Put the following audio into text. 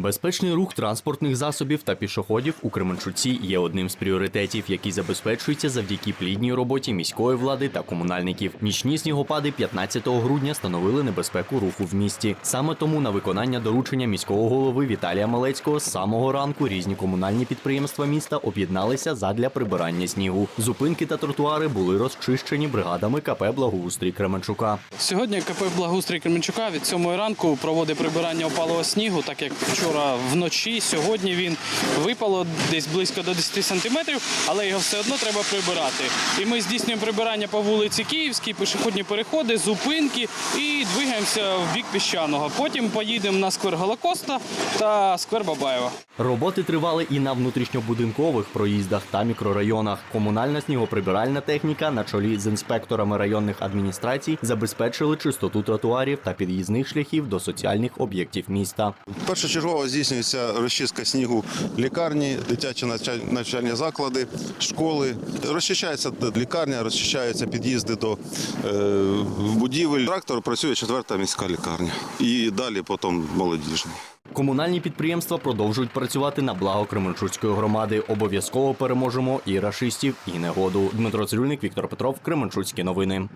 Безпечний рух транспортних засобів та пішоходів у Кременчуці є одним з пріоритетів, який забезпечується завдяки плідній роботі міської влади та комунальників. Нічні снігопади 15 грудня становили небезпеку руху в місті. Саме тому на виконання доручення міського голови Віталія Малецького з самого ранку різні комунальні підприємства міста об'єдналися задля прибирання снігу. Зупинки та тротуари були розчищені бригадами КП Благоустрій Кременчука. Сьогодні КП Благоустрій Кременчука від 7 ранку проводить прибирання опалого снігу, так як вчора вночі, сьогодні він випало десь близько до 10 сантиметрів, але його все одно треба прибирати. І ми здійснюємо прибирання по вулиці Київській, пішохідні переходи, зупинки і двигаємося в бік піщаного. Потім поїдемо на сквер Голокоста та сквер Бабаєва. Роботи тривали і на внутрішньобудинкових проїздах та мікрорайонах. Комунальна снігоприбиральна техніка на чолі з інспекторами районних адміністрацій забезпечили чистоту тротуарів та під'їзних шляхів до соціальних об'єктів міста. Першочергово здійснюється розчистка снігу лікарні, дитячі навчальні заклади, школи. Розчищається лікарня, розчищаються під'їзди до е, будівель. Трактор працює четверта міська лікарня. І далі потім молодіжний. Комунальні підприємства продовжують працювати на благо Кременчуцької громади. Обов'язково переможемо і рашистів, і негоду. Дмитро Цирюльник, Віктор Петров, Кременчуцькі новини.